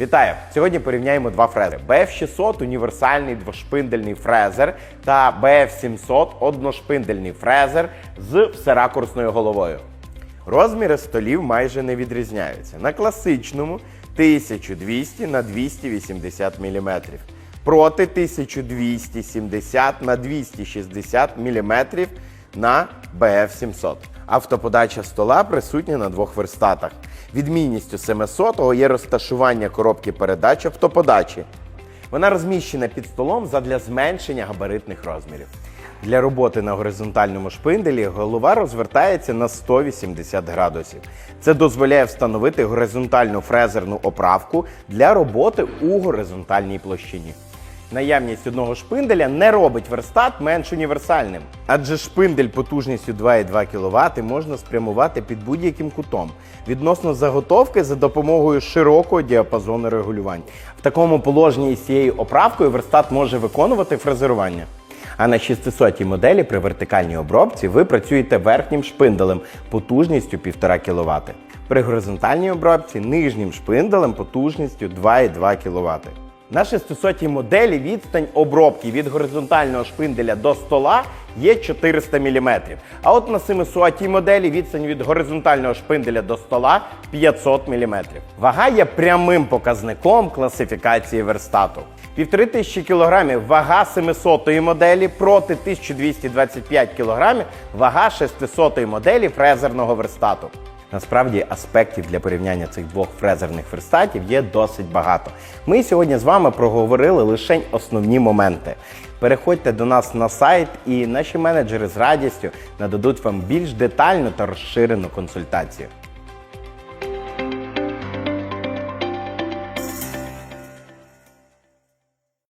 Вітаю! Сьогодні порівняємо два фрезери. BF600 універсальний двошпиндельний фрезер та BF700 одношпиндельний фрезер з всеракурсною головою. Розміри столів майже не відрізняються. На класичному 1200 на 280 мм. Проти 1270 на 260 мм на BF700. Автоподача стола присутня на двох верстатах. Відмінністю 700 є розташування коробки передач автоподачі. Вона розміщена під столом задля зменшення габаритних розмірів. Для роботи на горизонтальному шпинделі голова розвертається на 180 градусів. Це дозволяє встановити горизонтальну фрезерну оправку для роботи у горизонтальній площині. Наявність одного шпинделя не робить верстат менш універсальним, адже шпиндель потужністю 2,2 кВт можна спрямувати під будь-яким кутом відносно заготовки за допомогою широкого діапазону регулювань. В такому положенні із цією оправкою верстат може виконувати фрезерування. А на 600 моделі при вертикальній обробці ви працюєте верхнім шпинделем потужністю 1,5 кВт. При горизонтальній обробці нижнім шпинделем потужністю 2,2 кВт. На 600 моделі відстань обробки від горизонтального шпинделя до стола є 400 мм. А от на 700 моделі відстань від горизонтального шпинделя до стола 500 мм. Вага є прямим показником класифікації верстату. 1500 кг вага 700 моделі проти 1225 кг вага 600 моделі фрезерного верстату. Насправді аспектів для порівняння цих двох фрезерних верстатів є досить багато. Ми сьогодні з вами проговорили лише основні моменти. Переходьте до нас на сайт, і наші менеджери з радістю нададуть вам більш детальну та розширену консультацію.